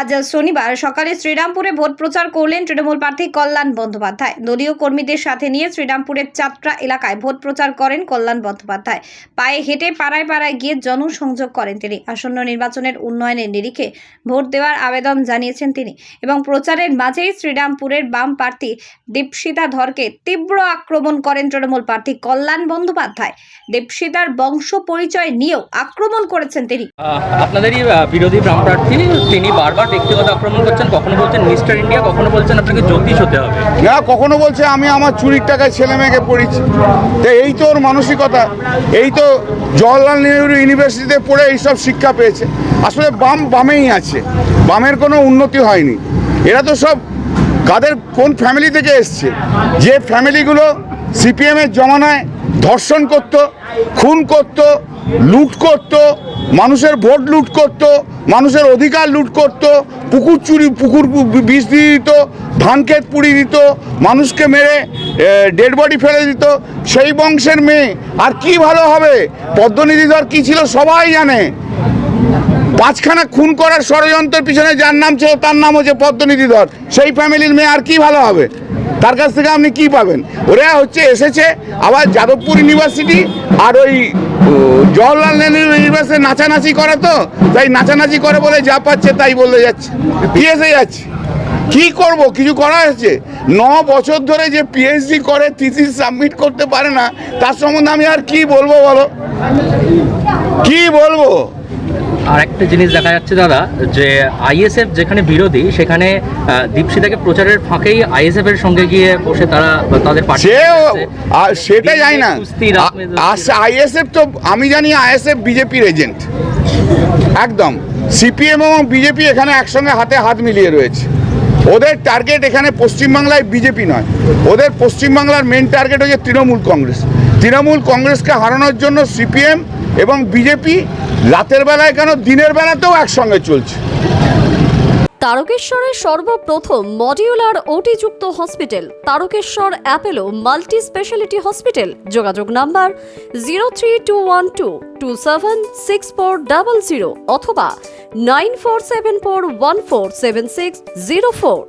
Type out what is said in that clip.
আজ শনিবার সকালে শ্রীরামপুরে ভোট প্রচার করলেন তৃণমূল প্রার্থী কল্যাণ বন্দ্যোপাধ্যায়। দলীয় কর্মীদের সাথে নিয়ে শ্রীরামপুরের চাত্রা এলাকায় ভোট প্রচার করেন কল্যাণ বন্দ্যোপাধ্যায়। পায়ে হেঁটে পাড়ায় পাড়ায় গিয়ে জনসংযোগ করেন তিনি। আসন্ন নির্বাচনের উন্নয়নের নিরিখে ভোট দেওয়ার আবেদন জানিয়েছেন তিনি এবং প্রচারের মাঝেই শ্রীরামপুরের বাম প্রার্থী দীপশিতা ধরকে তীব্র আক্রমণ করেন তৃণমূল প্রার্থী কল্যাণ বন্দ্যোপাধ্যায়। দীপশিতার বংশ পরিচয় নিয়েও আক্রমণ করেছেন তিনি। আপনাদেরই বিরোধী বাম প্রার্থী, তিনি বারবার ব্যক্তিগত আক্রমণ করছেন, কখনো বলছেন মিস্টার ইন্ডিয়া, কখনো বলছেন আপনাকে জ্যোতিষ হতে হবে? না, কখনো বলছে আমি আমার চুরির টাকায় ছেলে মেয়েকে পড়িয়েছি। তো এই তো ওর মানসিকতা, এই তো জওয়াহরলাল নেহরু ইউনিভার্সিটিতে পড়ে এইসব শিক্ষা পেয়েছে। আসলে বাম, বামেই আছে। বামের কোনো উন্নতি হয়নি। এরা তো সব কাদের কোন ফ্যামিলি থেকে এসছে? যে ফ্যামিলিগুলো সিপিএমের জমানায় ধর্ষণ করত, খুন করত, লুট করত, মানুষের ভোট লুট করত মানুষের অধিকার লুট করত, পুকুর চুরি, পুকুর বিষ দিয়ে দিত, ধান ক্ষেত পুড়িয়ে দিত, মানুষকে মেরে ডেড বডি ফেলে দিত। সেই বংশের মেয়ে, আর কি ভালো হবে? পদ্মনিধি ধর কি ছিল সবাই জানে। পাঁচখানা খুন করার ষড়যন্ত্রের পিছনে যার নাম ছিল, তার নাম হচ্ছে পদ্মনিধি ধর সেই ফ্যামিলির মেয়ে আর কি ভালো হবে? তার কাছ থেকে আপনি কি পাবেন? ওরা হচ্ছে, এসেছে, আবার যাদবপুর ইউনিভার্সিটি আর ওই জওয়াহরলাল নেহরু ইউনিভার্সে নাচানাচি করে তো? তাই নাচানাচি করে বলে যা পাচ্ছে তাই বলে যাচ্ছে। কি এসে যাচ্ছে? কি করব? কিছু করা হয়েছে ন বছর ধরে যে পিএইচডি করে থিসিস সাবমিট করতে পারে না, তার সম্বন্ধে আমি আর কি বলব বলো? কি বলব? আর একটা জিনিস দেখা যাচ্ছে দাদা যে আইএসএফ যেখানে বিরোধী সেখানে দীপশিতাকে প্রচারের ফাঁকেই আইএসএফ এর সঙ্গে গিয়ে বসে তারা তাদের পার্টি আর সেটা যাই না। আইএসএফ তো আমি জানি আইএসএফ বিজেপির এজেন্ট। একদম। সিপিএম এবং বিজেপি এখানে একসঙ্গে হাতে হাত মিলিয়ে রয়েছে। ওদের টার্গেট এখানে পশ্চিমবাংলায় বিজেপি নয়। ওদের পশ্চিমবাংলার মেন টার্গেট হচ্ছে তৃণমূল কংগ্রেস। তৃণমূল কংগ্রেসকে হারানোর জন্য সিপিএম এবং বিজেপি রাতের বেলায় কেন? দিনের বেলাতেও একসঙ্গে চলছে। তারকেশ্বরের সর্বপ্রথম modular ওটিযুক্ত hospital, Tarakeswar Apollo multi speciality hospital. যোগাযোগ number zero three two one two two seven six four double zero অথবা nine four seven four one four seven six zero four.